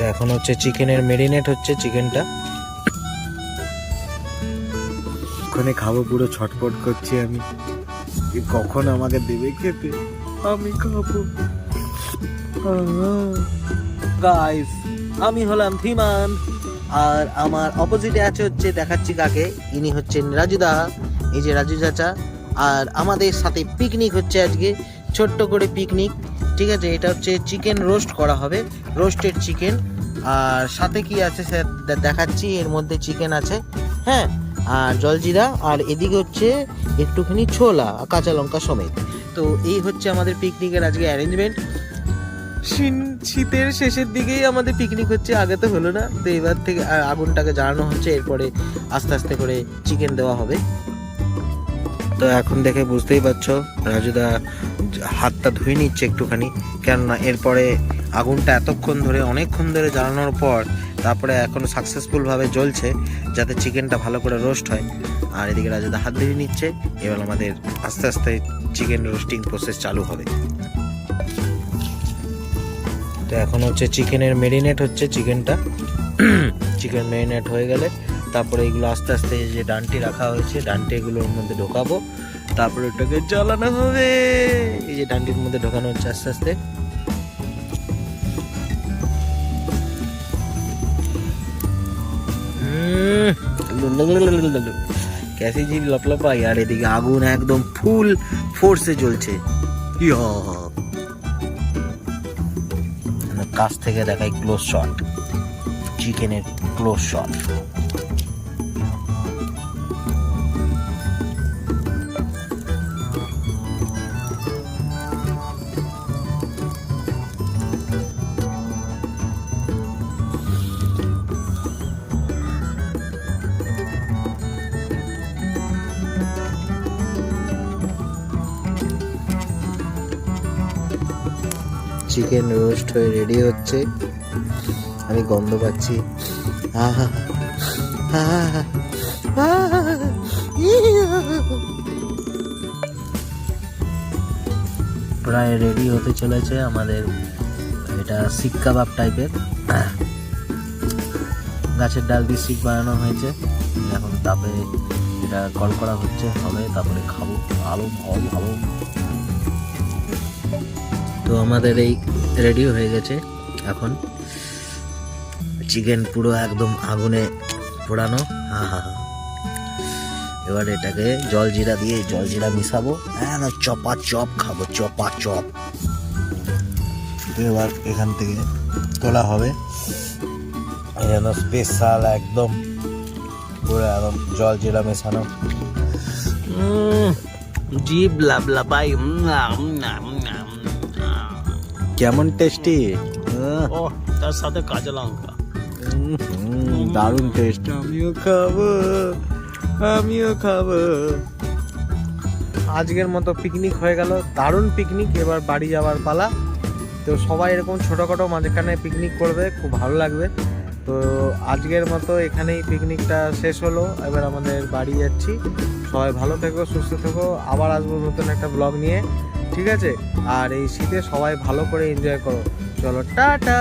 তো এখন হচ্ছে চিকেনের মেরিনেট হচ্ছে চিকেনটা। ওখানে খাব, পুরো ছটপট করছি আমি। কখন আমাকে দেবে খেতে? আমি খাব। গাইস আমি হলাম ধীমান, আর আমার অপোজিটে আছে হচ্ছে, দেখাচ্ছি কাকে। ইনি হচ্ছেন রাজুদা এই যে রাজু চাচা। আর আমাদের সাথে পিকনিক হচ্ছে আজকে, ছোট্ট করে পিকনিক ঠিক আছে, এটা হচ্ছে চিকেন রোস্ট করা হবে রোস্টেড চিকেন আর সাথে কি আছে স্যার? দেখাচ্ছি এর মধ্যে চিকেন আছে। হ্যাঁ আর জলজিরা আর এদিকে হচ্ছে একটুখানি ছোলা কাঁচা লঙ্কা সমেত। তো এই হচ্ছে আমাদের পিকনিকের আজকে অ্যারেঞ্জমেন্ট শীতের শেষের দিকেই আমাদের পিকনিক হচ্ছে আগে তো হলো না। তো এবার থেকে আগুনটাকে জ্বালানো হচ্ছে এরপরে আস্তে আস্তে করে চিকেন দেওয়া হবে। তো এখন দেখে বুঝতেই পারছ রাজুদা হাতটা ধুয়ে নিচ্ছে একটুখানি। কেননা এরপরে আগুনটা এতক্ষণ ধরে, অনেকক্ষণ ধরে জ্বালানোর পর তারপরে এখন সাকসেসফুল ভাবে জ্বলছে যাতে চিকেনটা ভালো করে রোস্ট হয়। আর এদিকে রাজুদা হাত ধুয়ে নিচ্ছে, এবার আমাদের আস্তে আস্তে চিকেন রোস্টিং প্রসেস চালু হবে। তো এখন হচ্ছে চিকেনের মেরিনেট হচ্ছে চিকেনটা চিকেন মেরিনেট হয়ে গেলে তারপরে এগুলো আস্তে আস্তে যে ডানটি রাখা হয়েছে ডান্টি এগুলোর মধ্যে ঢোকাবো। তারপরে ওটাকে জ্বালানো হবে। এই যে ডান্টির মধ্যে ঢোকানো হচ্ছে আস্তে আস্তে। ক্যাসি জি লপলপাই আর এদিকে আগুন একদম ফুল ফোর্সে ইয়া কাছ থেকে দেখাই ক্লোজ শট চিকেনের ক্লোজ শট চিকেন রোস্ট হয়ে রেডি হচ্ছে। আমি গন্ধ পাচ্ছি। প্রায় রেডি হতে চলেছে আমাদের এটা শিক কাবাব টাইপের গাছের ডাল দিয়ে শিক বানানো হয়েছে। এখন তাপে এটা কল করা হচ্ছে হবে তারপরে খাব। আলো ভালো ভালো। তো আমাদের এই রেডি হয়ে গেছে। এখন চিকেন পুরো একদম আগুনে পোড়ানো। হা হা হা। এবার এটাকে জল জিরা দিয়ে জল জিরা মিশাবো। হ্যাঁ চপা চপ খাব, চপা চপ। এবার এখান থেকে তোলা হবে। যেন স্পেশাল একদম পুরো একদম জল জিরা মেশানো জিভ লাবলাবাই কেমন টেস্টি ও তার সাথে কাঁচা লঙ্কা। দারুণ টেস্ট আমিও খাব আমিও খাব। আজকের মতো পিকনিক হয়ে গেল দারুণ পিকনিক এবার বাড়ি যাওয়ার পালা। তো সবাই এরকম ছোটোখাটো মাঝখানে পিকনিক করবে খুব ভালো লাগবে। তো আজকের মতো এখানেই পিকনিকটা শেষ হলো এবার আমাদের বাড়ি যাচ্ছি। সবাই ভালো থেকো সুস্থ থেকো। আবার আসব নতুন একটা ব্লগ নিয়ে। ঠিক আছে? আর এই শীতে সবাই ভালো করে এনজয় করো। চলো টাটা!